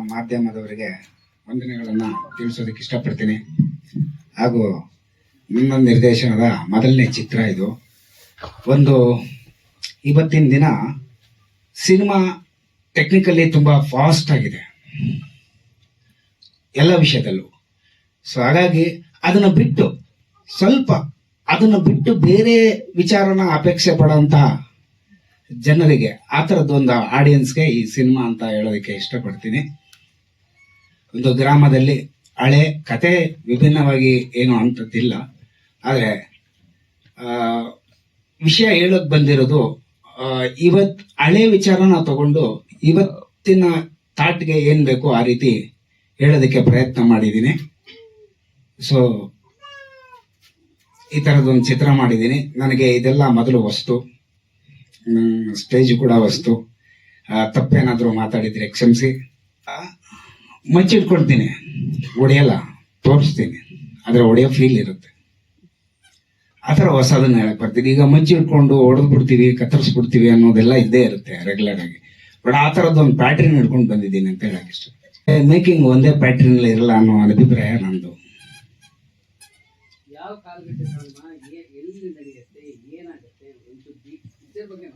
ಮಾಧ್ಯಮದವರಿಗೆ ವಂದನೆಗಳನ್ನು ತಿಳಿಸೋದಕ್ಕೆ ಇಷ್ಟಪಡ್ತೀನಿ. ಹಾಗೂ ನನ್ನ ನಿರ್ದೇಶನದ ಮೊದಲನೇ ಚಿತ್ರ ಇದು. ಒಂದು ಇವತ್ತಿನ ದಿನ ಸಿನಿಮಾ ಟೆಕ್ನಿಕಲಿ ತುಂಬ ಫಾಸ್ಟ್ ಆಗಿದೆ. ಎಲ್ಲ ವಿಷಯದಲ್ಲೂ. ಸೊ ಹಾಗಾಗಿ ಅದನ್ನ ಬಿಟ್ಟು ಸ್ವಲ್ಪ ಅದನ್ನ ಬಿಟ್ಟು ಬೇರೆ ವಿಚಾರನ ಅಪೇಕ್ಷೆ ಪಡೋಂಥ ಜನರಿಗೆ ಆ ಥರದ್ದೊಂದು ಆಡಿಯನ್ಸ್ಗೆ ಈ ಸಿನಿಮಾ ಅಂತ ಹೇಳೋದಕ್ಕೆ ಇಷ್ಟಪಡ್ತೀನಿ. ಒಂದು ಗ್ರಾಮದಲ್ಲಿ ಹಳೆ ಕತೆ ವಿಭಿನ್ನವಾಗಿ ಏನು ಅಂಥದ್ದಿಲ್ಲ. ಆದರೆ ವಿಷಯ ಹೇಳೋಕೆ ಬಂದಿರೋದು ಇವತ್ ಹಳೆ ವಿಚಾರನ ತಗೊಂಡು ಇವತ್ತಿನ ತಾಟ್ಗೆ ಏನ್ ಬೇಕು ಆ ರೀತಿ ಹೇಳೋದಕ್ಕೆ ಪ್ರಯತ್ನ ಮಾಡಿದ್ದೀನಿ. ಸೊ ಈ ಥರದೊಂದು ಚಿತ್ರ ಮಾಡಿದ್ದೀನಿ. ನನಗೆ ಇದೆಲ್ಲ ಮೊದಲು ವಸ್ತು. ಸ್ಟೇಜ್ ಕೂಡ ವಸ್ತು. ತಪ್ಪೇನಾದ್ರೂ ಮಾತಾಡಿದ್ರೆ ಕ್ಷಮಿಸಿ. ಆ, ಮಚ್ಚಿಟ್ಕೊಳ್ತೀನಿ ಹೊಡೆಯಲ್ಲ ತೋರಿಸ್ತೀನಿ. ಆದರೆ ಹೊಡೆಯೋ ಫೀಲ್ ಇರುತ್ತೆ. ಆ ಥರ ಹೊಸದನ್ನ ಹೇಳಕ್ ಬರ್ತೀನಿ. ಈಗ ಮಜ್ಜಿ ಇಟ್ಕೊಂಡು ಹೊಡೆದು ಬಿಡ್ತೀವಿ ಕತ್ತರಿಸ್ಬಿಡ್ತೀವಿ ಅನ್ನೋದೆಲ್ಲ ಇದ್ದೇ ಇರುತ್ತೆ ರೆಗ್ಯುಲರ್ ಆಗಿ. ಬಟ್ ಆ ಥರದ್ದೊಂದು ಪ್ಯಾಟ್ರಿನ್ ಹಿಡ್ಕೊಂಡು ಬಂದಿದ್ದೀನಿ ಅಂತ ಹೇಳಕ್ ಇಷ್ಟ ಮೇಕಿಂಗ್ ಒಂದೇ ಪ್ಯಾಟ್ರನ್ ಇರಲ್ಲ ಅನ್ನೋ ಅಭಿಪ್ರಾಯ ನಂದು. ಬಗ್ಗೆ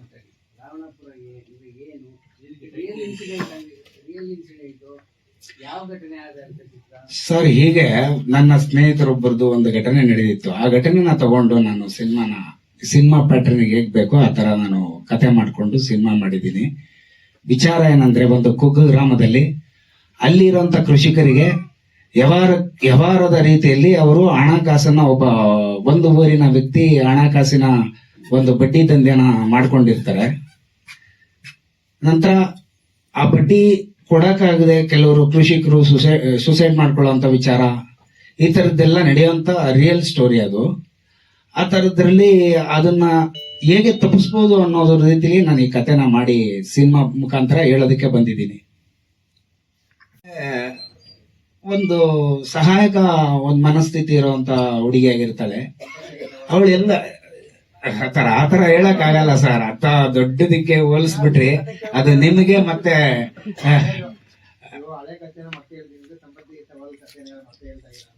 ಸರ್, ಹೀಗೆ ನನ್ನ ಸ್ನೇಹಿತರೊಬ್ಬರದ್ದು ಒಂದು ಘಟನೆ ನಡೆದಿತ್ತು. ಆ ಘಟನೆನ ತಗೊಂಡು ನಾನು ಸಿನಿಮಾನ, ಸಿನಿಮಾ ಪ್ಯಾಟರ್ನ್ಗೆ ಹೇಗ್ ಬೇಕೋ ಆ ತರ ನಾನು ಕತೆ ಮಾಡಿಕೊಂಡು ಸಿನಿಮಾ ಮಾಡಿದ್ದೀನಿ. ವಿಚಾರ ಏನಂದ್ರೆ, ಒಂದು ಕುಗ್ಗು ಗ್ರಾಮದಲ್ಲಿ ಅಲ್ಲಿರುವಂತ ಕೃಷಿಕರಿಗೆ ವ್ಯವಹಾರ, ವ್ಯವಹಾರದ ರೀತಿಯಲ್ಲಿ ಅವರು ಹಣಕಾಸನ್ನ ಒಬ್ಬ, ಒಂದು ಊರಿನ ವ್ಯಕ್ತಿ ಹಣಕಾಸಿನ ಒಂದು ಬಡ್ಡಿ ದಂಧೆನ ಮಾಡ್ಕೊಂಡಿರ್ತಾರೆ. ನಂತರ ಆ ಬಡ್ಡಿ ಕೊಡಕ್ಕಾಗದೆ ಕೆಲವರು ಕೃಷಿಕರು ಸುಸೈಡ್ ಸುಸೈಡ್ ಮಾಡ್ಕೊಳ್ಳೋಂಥ ವಿಚಾರ, ಈ ಥರದ್ದೆಲ್ಲ ನಡೆಯುವಂತ ರಿಯಲ್ ಸ್ಟೋರಿ ಅದು. ಆ ಥರದ್ರಲ್ಲಿ ಅದನ್ನ ಹೇಗೆ ತಪ್ಪಿಸ್ಬೋದು ಅನ್ನೋದ್ರ ರೀತಿಲಿ ನಾನು ಈ ಕಥೆನ ಮಾಡಿ ಸಿನಿಮಾ ಮುಖಾಂತರ ಹೇಳೋದಕ್ಕೆ ಬಂದಿದ್ದೀನಿ. ಒಂದು ಸಹಾಯಕ, ಒಂದು ಮನಸ್ಥಿತಿ ಇರುವಂತ ಹುಡುಗಿಯಾಗಿರ್ತಾಳೆ ಅವಳು ಎಲ್ಲ ಆ ಆತರ ಹೇಳಕ್ ಆಗಲ್ಲ ಸರ್ ಅಂತ ದೊಡ್ಡದಕ್ಕೆ ಹೋಲಿಸ್ಬಿಟ್ರಿ. ಅದು ನಿಮಗೆ ಮತ್ತೆ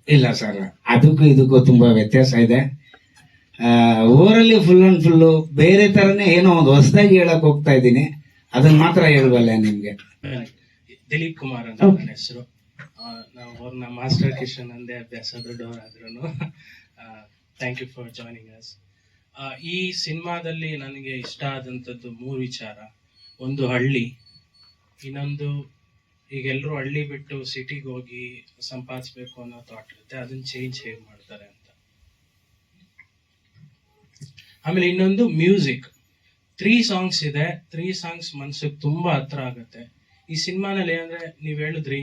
ಇಲ್ಲ ಸರ್. ಅದಕ್ಕೂ ಇದಕ್ಕೂ ತುಂಬಾ ವ್ಯತ್ಯಾಸ ಇದೆ. ಆ, ಊರಲ್ಲಿ ಫುಲ್ ಅಂಡ್ ಫುಲ್ಲು ಬೇರೆ ತರನೇ ಏನೋ ಒಂದು ಹೊಸದಾಗಿ ಹೇಳಕ್ ಹೋಗ್ತಾ ಇದ್ದೀನಿ. ಅದನ್ನ ಮಾತ್ರ ಹೇಳ್ಬಲ್ಲೆ ನಿಮ್ಗೆ. ದಿಲೀಪ್ ಕುಮಾರ್ ಅಂತ ನನ್ನ ಹೆಸರು. ನಾವು ಅವ್ರನ್ನ ಮಾಸ್ಟರ್ ಕಿಶನ್ ಅಂದೇ ಅಭ್ಯಾಸ ದೊಡ್ಡವರಾದ್ರೂ thank you for joining us ಈ ಸಿನಿಮಾದಲ್ಲಿ ನನಗೆ ಇಷ್ಟ ಆದಂಥದ್ದು ಮೂರು ವಿಚಾರ. ಒಂದು ಹಳ್ಳಿ, ಇನ್ನೊಂದು ಈಗೆಲ್ಲರೂ ಹಳ್ಳಿ ಬಿಟ್ಟು ಸಿಟಿಗೆ ಹೋಗಿ ಸಂಪಾದಿಸ್ಬೇಕು ಅನ್ನೋ ಥಾಟ್ ಇರುತ್ತೆ. ಅದನ್ನ ಚೇಂಜ್ ಹೇಗೆ ಮಾಡ್ತಾರೆ ಅಂತ. ಆಮೇಲೆ ಇನ್ನೊಂದು ಮ್ಯೂಸಿಕ್ ತ್ರೀ ಸಾಂಗ್ಸ್ ಇದೆ. ತ್ರೀ ಸಾಂಗ್ಸ್ ಮನ್ಸಿಗೆ ತುಂಬಾ ಹತ್ರ ಆಗುತ್ತೆ. ಈ ಸಿನಿಮಾನಲ್ಲಿ ಏನಂದ್ರೆ ನೀವ್ ಹೇಳಿದ್ರಿ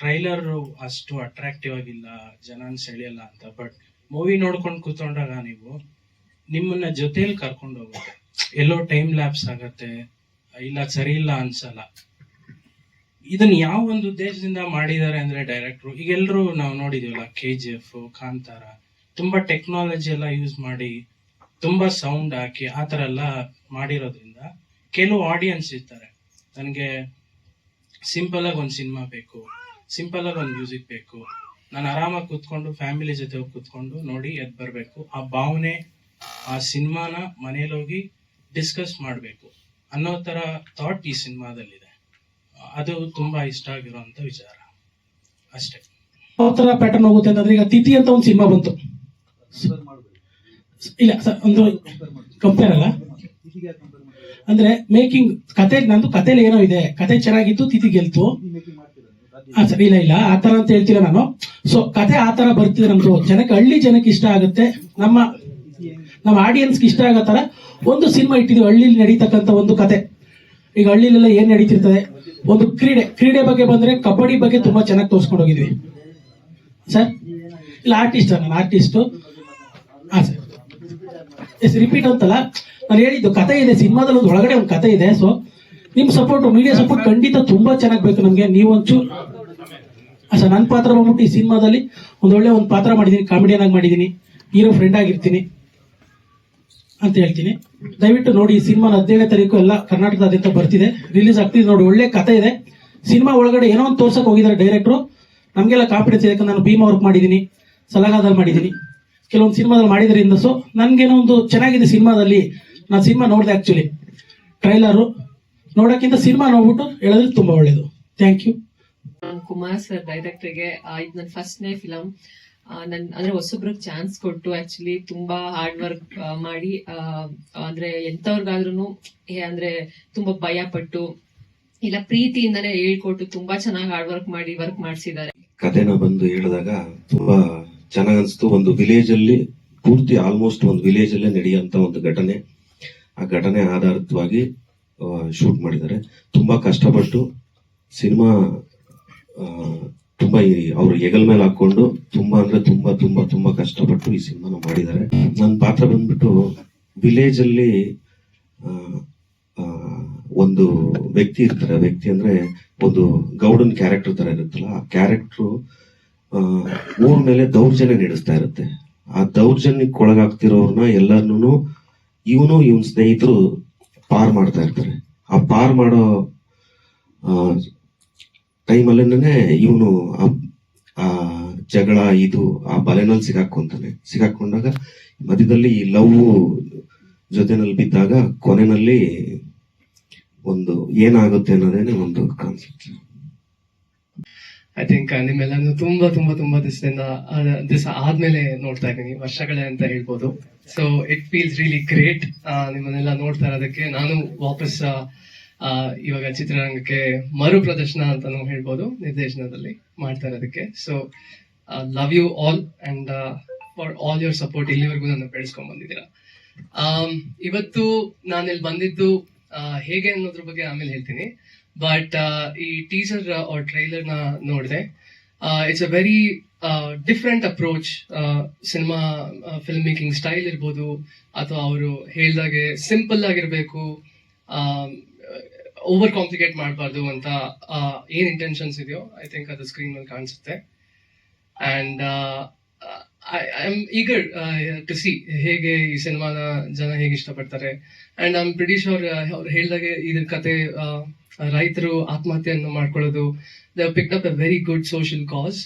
ಟ್ರೈಲರ್ ಅಷ್ಟು ಅಟ್ರಾಕ್ಟಿವ್ ಆಗಿಲ್ಲ ಜನನ್ ಸೆಳೆಯಲ್ಲ ಅಂತ. ಬಟ್ ಮೂವಿ ನೋಡ್ಕೊಂಡು ಕೂತ್ಕೊಂಡಾಗ ನೀವು ನಿಮ್ಮನ್ನ ಜೊತೆಲಿ ಕರ್ಕೊಂಡು ಹೋಗುತ್ತೆ. ಎಲ್ಲೋ ಟೈಮ್ ಲ್ಯಾಪ್ಸ್ ಆಗತ್ತೆ, ಇಲ್ಲ ಸರಿ ಇಲ್ಲ ಅನ್ಸಲ್ಲ. ಇದನ್ನ ಯಾವ ಒಂದು ಉದ್ದೇಶದಿಂದ ಮಾಡಿದ್ದಾರೆ ಅಂದ್ರೆ ಡೈರೆಕ್ಟ್ರು ಈಗ ಎಲ್ರು ನಾವು ನೋಡಿದೀವಲ್ಲ ಕೆ ಜಿ ಎಫ್ ಕಾಂತಾರ ತುಂಬಾ ಟೆಕ್ನಾಲಜಿ ಎಲ್ಲ ಯೂಸ್ ಮಾಡಿ, ತುಂಬಾ ಸೌಂಡ್ ಹಾಕಿ ಆ ತರ ಎಲ್ಲ ಮಾಡಿರೋದ್ರಿಂದ ಕೆಲವು ಆಡಿಯನ್ಸ್ ಇರ್ತಾರೆ. ನನಗೆ ಸಿಂಪಲ್ ಆಗಿ ಒಂದು ಸಿನಿಮಾ ಬೇಕು ಸಿಂಪಲ್ ಆಗಿ ಒಂದು ಮ್ಯೂಸಿಕ್ ಬೇಕು. ನಾನು ಆರಾಮಾಗಿ ಕೂತ್ಕೊಂಡು ಫ್ಯಾಮಿಲಿ ಜೊತೆ ಹೋಗಿ ಕೂತ್ಕೊಂಡು ನೋಡಿ ಎದ್ ಬರಬೇಕು. ಆ ಭಾವನೆ ಆ ಸಿನಿಮಾನ ಮನೇಲಿ ಹೋಗಿ ಡಿಸ್ಕಸ್ ಮಾಡಬೇಕು ಅನ್ನೋ ತರ ಥಾಟ್ ಈ ಸಿನಿಮಾದಲ್ಲಿದೆ. ಅದು ತುಂಬಾ ಇಷ್ಟ ಆಗಿರುವಂತ ವಿಚಾರ. ಅಷ್ಟೇ. ಯಾವ ತರ ಪ್ಯಾಟರ್ನ್ ಹೋಗುತ್ತೆ ಅಂತಂದ್ರೆ ಈಗ ತಿಥಿ ಅಂತ ಒಂದು ಸಿನಿಮಾ ಬಂತು. ಇಲ್ಲ ಸರ್ ಒಂದು ಕಂಪೇರ್ ಅಲ್ಲ? ಅಂದ್ರೆ ಮೇಕಿಂಗ್ ಕತೆ ನಂದು ಕತೆಲಿ ಏನೋ ಇದೆ. ಕತೆ ಚೆನ್ನಾಗಿತ್ತು ತಿಥಿ ಗೆಲ್ತು. ಹಾ ಸರ್ ಇಲ್ಲ ಇಲ್ಲ. ಆ ಅಂತ ಹೇಳ್ತೀರಾ ನಾನು? ಸೊ ಕತೆ ಆ ತರ ಬರ್ತಿದೆ ನಮ್ದು. ಜನಕ್ಕೆ ಹಳ್ಳಿ ಜನಕ್ಕೆ ಇಷ್ಟ ಆಗುತ್ತೆ. ನಮ್ಮ ನಮ್ಮ ಆಡಿಯನ್ಸ್ಗೆ ಇಷ್ಟ ಆಗೋ ತರ ಒಂದು ಸಿನಿಮಾ ಇಟ್ಟಿದ್ದೀವಿ ಹಳ್ಳಿಲಿ ನಡೀತಕ್ಕಂಥ ಒಂದು ಕತೆ. ಈಗ ಹಳ್ಳಿಲೆಲ್ಲ ಏನು ನಡೀತಿರ್ತದೆ? ಒಂದು ಕ್ರೀಡೆ. ಕ್ರೀಡೆ ಬಗ್ಗೆ ಬಂದ್ರೆ ಕಬಡ್ಡಿ ಬಗ್ಗೆ ತುಂಬಾ ಚೆನ್ನಾಗಿ ತೋರಿಸ್ಕೊಂಡು ಹೋಗಿದ್ವಿ. ಸರ್? ಇಲ್ಲ ಆರ್ಟಿಸ್ಟ್ ನಾನು ಆರ್ಟಿಸ್ಟು ಹಾಂ, ಸರ್. ಎಸ್ ರಿಪೀಟ್ ಅಂತಲ್ಲ. ನಾನು ಹೇಳಿದ್ದು, ಕತೆ ಇದೆ. ಸಿನಿಮಾದಲ್ಲಿ ಒಂದು ಒಳಗಡೆ ಒಂದು ಕತೆ ಇದೆ. ಸೊ ನಿಮ್ಮ ಸಪೋರ್ಟ್ ಮೀಡಿಯಾ ಸಪೋರ್ಟ್ ಖಂಡಿತ ತುಂಬಾ ಚೆನ್ನಾಗಿ ಬೇಕು ನಮಗೆ. ನೀವು ಹಾಂ, ಸರ್ ನನ್ನ ಪಾತ್ರ ಬಂದ್ಬಿಟ್ಟು ಈ ಸಿನಿಮಾದಲ್ಲಿ ಒಂದು ಒಳ್ಳೆ ಒಂದು ಪಾತ್ರ ಮಾಡಿದ್ದೀನಿ ಕಾಮಿಡಿಯನ್ ಆಗಿ ಮಾಡಿದ್ದೀನಿ ಹೀರೋ ಫ್ರೆಂಡ್ ಆಗಿರ್ತೀನಿ. ಅಂತ ಹೇಳ್ತೀನಿ. ದಯವಿಟ್ಟು ನೋಡಿ, ಈ ಸಿನಿಮಾ ಹದಿನೇಳನೇ ತಾರೀಕು ಎಲ್ಲ ಕರ್ನಾಟಕದಾದ್ಯಂತ ಬರ್ತಿದೆ. ರಿಲೀಸ್ ಆಗ್ತಿದೆ ನೋಡಿ, ಒಳ್ಳೆ ಕತೆ ಇದೆ. ಸಿನಿಮಾ ಒಳಗಡೆ ಏನೋ ಒಂದು ತೋರ್ಸಕ್ ಹೋಗಿದ್ದಾರೆ ಡೈರೆಕ್ಟ್ರು ನಮಗೆಲ್ಲ ಕಾನ್ಫಿಡೆನ್ಸ್ ಇದೆ ನಾನು ಭೀಮಾ ವರ್ಕ್ ಮಾಡಿದ್ದೀನಿ, ಸಲಹಾದಲ್ಲಿ ಮಾಡಿದ್ದೀನಿ. ಕೆಲವೊಂದು ಸಿನಿಮಾದಲ್ಲಿ ಮಾಡಿದ್ರಿಂದ ಸೊ ನನಗೇನೋ ಒಂದು ಚೆನ್ನಾಗಿದೆ ಸಿನಿಮಾದಲ್ಲಿ. ನಾನು ಸಿನಿಮಾ ನೋಡಿದೆ ಆ್ಯಕ್ಚುಲಿ ಟ್ರೈಲರು ನೋಡೋಕ್ಕಿಂತ ಸಿನಿಮಾ ನೋಡ್ಬಿಟ್ಟು ಹೇಳಿದ್ರೆ ತುಂಬಾ ಒಳ್ಳೇದು. ಥ್ಯಾಂಕ್ ಯು ಕುಮಾರ್ ಸರ್ ಡೈರೆಕ್ಟರ್ಗೆ ಇದು ನನ್ನ ಫಸ್ಟ್ನೇ ಫಿಲಮ್ ನನ್ ಅಂದ್ರೆ ಹೊಸಬ್ರಿಗೆ ಚಾನ್ಸ್ ಕೊಟ್ಟು ಆಕ್ಚುಲಿ ತುಂಬಾ ಹಾರ್ಡ್ ವರ್ಕ್ ಮಾಡಿ ಅಂದ್ರೆ ಎಂತವ್ರಿಗಾದ್ರೂ ಅಂದ್ರೆ ತುಂಬಾ ಭಯ ಪಟ್ಟು, ಇಲ್ಲ ಪ್ರೀತಿಯಿಂದನೇ ಹೇಳ್ಕೊಟ್ಟು ತುಂಬಾ ಚೆನ್ನಾಗಿ ಹಾರ್ಡ್ ವರ್ಕ್ ಮಾಡಿ ವರ್ಕ್ ಮಾಡಿಸಿದ್ದಾರೆ. ಕಥೆನ ಬಂದು ಹೇಳಿದಾಗ ತುಂಬಾ ಚೆನ್ನಾಗ್ ಅನ್ಸ್ತು. ಒಂದು ವಿಲೇಜ್ ಅಲ್ಲಿ ಪೂರ್ತಿ ಆಲ್ಮೋಸ್ಟ್ ಒಂದು ವಿಲೇಜ್ ಅಲ್ಲೇ ನಡೆಯುವಂತ ಒಂದು ಘಟನೆ. ಆ ಘಟನೆ ಆಧಾರಿತವಾಗಿ ಶೂಟ್ ಮಾಡಿದ್ದಾರೆ. ತುಂಬಾ ಕಷ್ಟಪಟ್ಟು, ಸಿನಿಮಾ ತುಂಬಾ ಈ- ಅವ್ರು ಹೆಗಲ್ ಮೇಲೆ ಹಾಕೊಂಡು ತುಂಬಾ ಅಂದ್ರೆ ತುಂಬಾ ತುಂಬಾ ತುಂಬಾ ಕಷ್ಟಪಟ್ಟು ಈ ಸಿನಿಮಾನ ಮಾಡಿದ್ದಾರೆ. ನನ್ನ ಪಾತ್ರ ಬಂದ್ಬಿಟ್ಟು ವಿಲೇಜ್ ಅಲ್ಲಿ ಒಂದು ವ್ಯಕ್ತಿ ಇರ್ತಾರೆ. ವ್ಯಕ್ತಿ ಅಂದ್ರೆ ಒಂದು ಗೌಡನ್ ಕ್ಯಾರೆಕ್ಟರ್ ತರ ಇರುತ್ತಲ್ಲ, ಆ ಕ್ಯಾರೆಕ್ಟರ್ ಊರ್ ಮೇಲೆ ದೌರ್ಜನ್ಯ ನಡೆಸ್ತಾ ಇರುತ್ತೆ. ಆ ದೌರ್ಜನ್ಯಕ್ಕೆ ಒಳಗಾಗ್ತಿರೋರ್ನ ಎಲ್ಲರನ್ನೂ ಇವನು ಇವನ್ ಸ್ನೇಹಿತರು ಪಾರ್ ಮಾಡ್ತಾ ಇರ್ತಾರೆ. ಆ ಪಾರ್ ಮಾಡೋ ಟೈಮಲ್ಲೇನೆ ಇವನು ಆ ಜಗಳ ಇದು, ಆ ಬಲೆನಲ್ಲಿ ಸಿಗಾಕೊಂತಾನೆ ಸಿಗಾಕೊಂಡಾಗ ಮಧ್ಯದಲ್ಲಿ ಈ ಲವ್ ಜೊತೆನಲ್ಲಿ ಬಿದ್ದಾಗ ಕೊನೆನಲ್ಲಿ ಒಂದು ಏನಾಗುತ್ತೆ ಅನ್ನೋದೇನೆ ಒಂದು ಕಾನ್ಸೆಪ್ಟ್ ಐ ಥಿಂಕ್ ನಿಮ್ಮೆಲ್ಲರೂ ತುಂಬಾ ತುಂಬಾ ತುಂಬಾ ದಿವಸದಿಂದ ದಿವಸ ಆದ್ಮೇಲೆ ನೋಡ್ತಾ ಇದ್ದೀನಿ, ವರ್ಷಗಳೇ ಅಂತ ಹೇಳ್ಬೋದು. So it feels really great ನಿಮ್ಮನ್ನೆಲ್ಲ ನೋಡ್ತಾ ಇರೋದಕ್ಕೆ ನಾನು ವಾಪಸ್ ಇವಾಗ ಚಿತ್ರರಂಗಕ್ಕೆ ಮರು ಪ್ರದರ್ಶನ ಅಂತಾನು ಹೇಳ್ಬೋದು, ನಿರ್ದೇಶನದಲ್ಲಿ ಮಾಡ್ತಾ ಇರೋದಕ್ಕೆ. So love you all and for all your support ಇಲ್ಲಿವರೆಗೂ ನನ್ನ ಬೆಳೆಸ್ಕೊಂಡ್ ಬಂದಿದ್ದೀರಾ. ಇವತ್ತು ಇವತ್ತು ಇಲ್ಲಿ ಬಂದಿದ್ದು ಹೇಗೆ ಅನ್ನೋದ್ರ ಬಗ್ಗೆ ಆಮೇಲೆ ಹೇಳ್ತೀನಿ. ಬಟ್ ಈ ಟೀಸರ್ ಆರ್ ಟ್ರೈಲರ್ನ ನೋಡಿದೆ. It's a very different approach cinema film making style ಇರ್ಬೋದು, ಅಥವಾ ಅವರು ಹೇಳ್ದಾಗೆ ಸಿಂಪಲ್ ಆಗಿರ್ಬೇಕು. ಓವರ್ ಕಾಂಪ್ಲಿಕೇಟ್ ಮಾಡಬಾರ್ದು ಅಂತ ಏನ್ ಇಂಟೆನ್ಷನ್ಸ್ ಇದೆಯೋ ಐ ಥಿಂಕ್ ಅದು ಸ್ಕ್ರೀನ್ ಮೇಲೆ ಕಾಣಿಸುತ್ತೆ. And I am eager to see ಹೇಗೆ ಈ ಸಿನಿಮಾನ ಜನ ಹೇಗೆ ಇಷ್ಟಪಡ್ತಾರೆ. ಅಂಡ್ ಐ ಆಮ್ ಬ್ರಿಟಿಷ್ ಅವ್ರ ಅವ್ರು ಹೇಳಿದಾಗೆ ಇದ್ರ ಕತೆ ರೈತರು ಆತ್ಮಹತ್ಯೆಯನ್ನು ಮಾಡ್ಕೊಳ್ಳೋದು. The pick up a very good social cause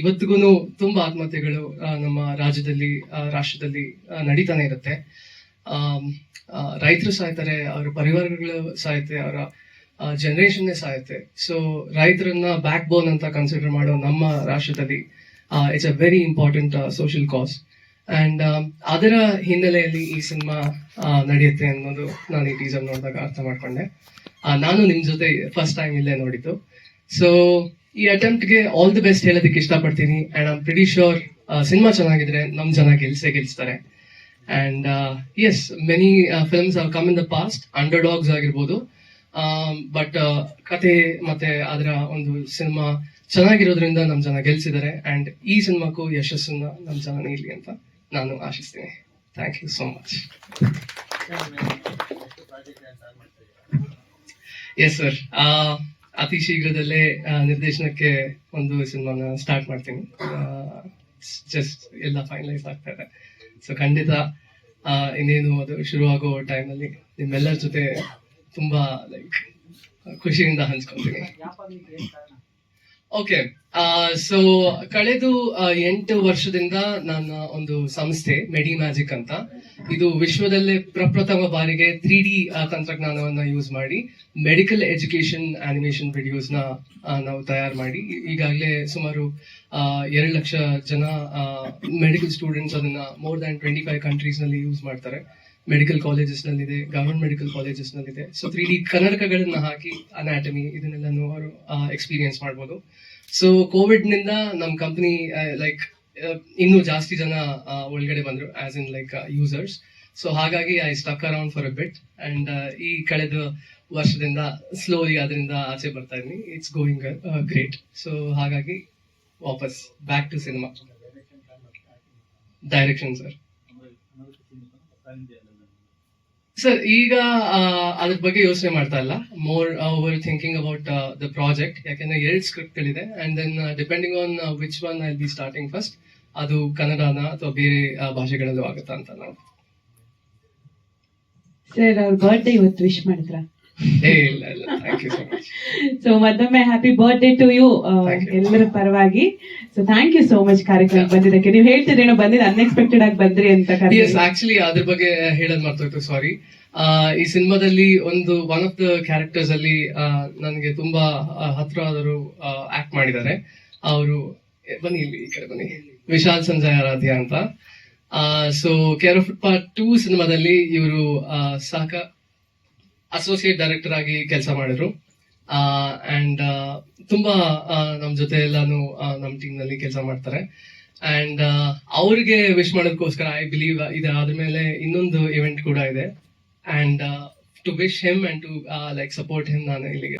ಇವತ್ತಿಗೂ ತುಂಬಾ ಆತ್ಮಹತ್ಯೆಗಳು ನಮ್ಮ ರಾಜ್ಯದಲ್ಲಿ ರಾಷ್ಟ್ರದಲ್ಲಿ ನಡೀತಾನೆ ಇರುತ್ತೆ. ರೈತರು ಸಾಯ್ತಾರೆ, ಅವರ ಪರಿವಾರಗಳು ಸಾಯುತ್ತೆ ಅವರ ಜನರೇಷನ್ನೇ ಸಾಯುತ್ತೆ ಸೊ ರೈತರನ್ನ ಬ್ಯಾಕ್ ಬೋನ್ ಅಂತ ಕನ್ಸಿಡರ್ ಮಾಡೋ ನಮ್ಮ ರಾಷ್ಟ್ರದಲ್ಲಿ it's a very important social cause and ಅದರ ಹಿನ್ನೆಲೆಯಲ್ಲಿ ಈ ಸಿನಿಮಾ ನಡೆಯುತ್ತೆ ಅನ್ನೋದು ನಾನು ಈ ಟೀಸರ್ ನೋಡಿದಾಗ ಅರ್ಥ ಮಾಡ್ಕೊಂಡೆ. ನಾನು ನಿಮ್ ಜೊತೆ ಫಸ್ಟ್ ಟೈಮ್ ಇಲ್ಲೇ ನೋಡಿದ್ದು. ಸೊ ಈ ಅಟೆಂಪ್ಟ್ಗೆ ಆಲ್ ದಿ ಬೆಸ್ಟ್ ಹೇಳೋದಕ್ಕೆ ಇಷ್ಟಪಡ್ತೀನಿ. And I'm pretty sure cinema ಚೆನ್ನಾಗಿದ್ರೆ ನಮ್ ಜನ ಗೆಲ್ಸೇ ಗೆಲ್ಸ್ತಾರೆ. And as many films have come in the past underdogs ಆಗಿರ್ಬೋದು. ಬಟ್ ಕತೆ ಮತ್ತೆ ಅದರ ಒಂದು ಸಿನಿಮಾ ಚೆನ್ನಾಗಿರೋದ್ರಿಂದ ನಮ್ಮ ಜನ ಗೆಲ್ಸಿದ್ದಾರೆ. ಅಂಡ್ ಈ ಸಿನಿಮಾಕ್ಕೂ ಯಶಸ್ಸನ್ನ ನಮ್ಮ ಜನ ನೀಡಲಿ ಅಂತ ನಾನು ಆಶಿಸ್ತೀನಿ. Thank you so much yes sir ಅತಿ ಶೀಘ್ರದಲ್ಲೇ ನಿರ್ದೇಶನಕ್ಕೆ ಒಂದು ಸಿನಿಮಾನ ಸ್ಟಾರ್ಟ್ ಮಾಡ್ತೀನಿ. ಜಸ್ಟ್ ಎಲ್ಲ ಫೈನಲೈಸ್ ಆಗ್ತಾ ಇದೆ. ಸೊ ಖಂಡಿತ ಇನ್ನೇನು ಅದು ಶುರುವಾಗೋ ಟೈಮಲ್ಲಿ ನಿಮ್ಮೆಲ್ಲರ ಜೊತೆ ತುಂಬಾ ಲೈಕ್ ಖುಷಿಯಿಂದ ಹಂಚ್ಕೊತೀನಿ. ಓಕೆ ಸೊ ಕಳೆದು ಎಂಟು ವರ್ಷದಿಂದ ನನ್ನ ಒಂದು ಸಂಸ್ಥೆ ಮೆಡಿ ಮ್ಯಾಜಿಕ್ ಅಂತ, ಇದು ವಿಶ್ವದಲ್ಲೇ ಪ್ರಪ್ರಥಮ ಬಾರಿಗೆ ತ್ರೀ ಡಿ ತಂತ್ರಜ್ಞಾನವನ್ನ ಯೂಸ್ ಮಾಡಿ ಮೆಡಿಕಲ್ ಎಜುಕೇಶನ್ ಆನಿಮೇಷನ್ ವಿಡಿಯೋಸ್ನ ನಾವು ತಯಾರು ಮಾಡಿ ಈಗಾಗಲೇ ಸುಮಾರು ಎರಡು ಲಕ್ಷ ಜನ ಮೆಡಿಕಲ್ ಸ್ಟೂಡೆಂಟ್ಸ್ ಅದನ್ನ ಮೋರ್ ದನ್ ಟ್ವೆಂಟಿ ಫೈವ್ ಕಂಟ್ರೀಸ್ನಲ್ಲಿ ಯೂಸ್ ಮಾಡ್ತಾರೆ. ಮೆಡಿಕಲ್ ಕಾಲೇಜಸ್ ನಲ್ಲಿದೆ ಗವರ್ಮೆಂಟ್ ಮೆಡಿಕಲ್ ಕಾಲೇಜಸ್ ನಲ್ಲಿದೆ ಸೊ ತ್ರೀ ಡಿ ಕನ್ನಡಕಗಳನ್ನ ಹಾಕಿ ಅನಾಟಮಿ ಇದನ್ನೆಲ್ಲನೂ ಅವರು ಎಕ್ಸ್ಪೀರಿಯನ್ಸ್ ಮಾಡ್ಬೋದು. ಸೊ ಕೋವಿಡ್ನಿಂದ ನಮ್ಮ ಕಂಪನಿ ಲೈಕ್ ಇನ್ನೂ ಜಾಸ್ತಿ ಜನ ಒಳಗಡೆ ಬಂದ್ರು as in like users so ಹಾಗಾಗಿ I stuck around for a bit and ಈ ಕಳೆದ ವರ್ಷದಿಂದ ಸ್ಲೋಲಿ ಅದರಿಂದ ಆಚೆ ಬರ್ತಾ ಇದ್ದೀನಿ. ಇಟ್ಸ್ ಗೋಯಿಂಗ್ ಗ್ರೇಟ್ ಸೊ ಹಾಗಾಗಿ ವಾಪಸ್ back to cinema direction sir sir ಈಗ ಅದ್ರ ಬಗ್ಗೆ ಯೋಚನೆ ಮಾಡ್ತಾ ಇಲ್ಲ. More over thinking about the project ಯಾಕಂದ್ರೆ ಎರಡು ಸ್ಕ್ರಿಪ್ಟ್ ಗಳಿದೆ. And then depending on which one I be starting first ಅದು ಕನ್ನಡನ ಅಥವಾ ಬೇರೆ ಭಾಷೆಗಳಲ್ಲೂ ಆಗುತ್ತಾ ಅಂತ ನಾವು ಸರ್ ಅವ್ರ ಬರ್ಡೇ ಇವತ್ತು ವಿಶ್ ಮಾಡಿದ್ರ? ಸೊ ಮತ್ತೊಮ್ಮೆ ಹ್ಯಾಪಿ ಬರ್ತ್ಡೇ ಟು ಯು. ಎಲ್ಲರ ಪರವಾಗಿ. So thank you so much ಕಾರ್ಯಕ್ರಮ ಬಂದಿದ್ದಕ್ಕೆ. ನೀವು ಹೇಳ್ತಿದ್ರೇನೋ ಬಂದಿದ್ದು ಅನ್ಎಕ್ಸ್ಪೆಕ್ಟೆಡ್ ಆಗಿ ಬಂದ್ರಿ ಅಂತ ಆಕ್ಚುಲಿ ಅದ್ರ ಬಗ್ಗೆ ಹೇಳೋದ್ ಮಾಡ್ತಾ ಸಾರಿ ಈ ಸಿನಿಮಾದಲ್ಲಿ ಒಂದು ಒನ್ ಆಫ್ ದ ಕ್ಯಾರೆಕ್ಟರ್ಸ್ ಅಲ್ಲಿ ನನಗೆ ತುಂಬಾ ಹತ್ರ ಆದರು ಆಕ್ಟ್ ಮಾಡಿದ್ದಾರೆ. ಅವರು ಬನ್ನಿ ಇಲ್ಲಿ ಈ ಕಡೆ ಬನ್ನಿ. ವಿಶಾಲ್ ಸಂಜಯ್ ಆರಾಧ್ಯ ಅಂತ. So care of part two ಸಿನಿಮಾದಲ್ಲಿ ಇವರು ಸಾಕ ಅಸೋಸಿಯೇಟ್ ಡೈರೆಕ್ಟರ್ ಆಗಿ ಕೆಲಸ ಮಾಡಿದ್ರು. ಅಂಡ್ ತುಂಬಾ ನಮ್ ಜೊತೆ ಎಲ್ಲಾನು ನಮ್ ಟೀಮ್ನಲ್ಲಿ ಕೆಲಸ ಮಾಡ್ತಾರೆ. ಅಂಡ್ ಅವ್ರಿಗೆ ವಿಶ್ ಮಾಡೋದಕ್ಕೋಸ್ಕರ ಐ ಬಿಲೀವ್ ಇದಾದ ಮೇಲೆ ಇನ್ನೊಂದು ಇವೆಂಟ್ ಕೂಡ ಇದೆ. And to wish him and to like support him ನಾನು ಇಲ್ಲಿಗೆ.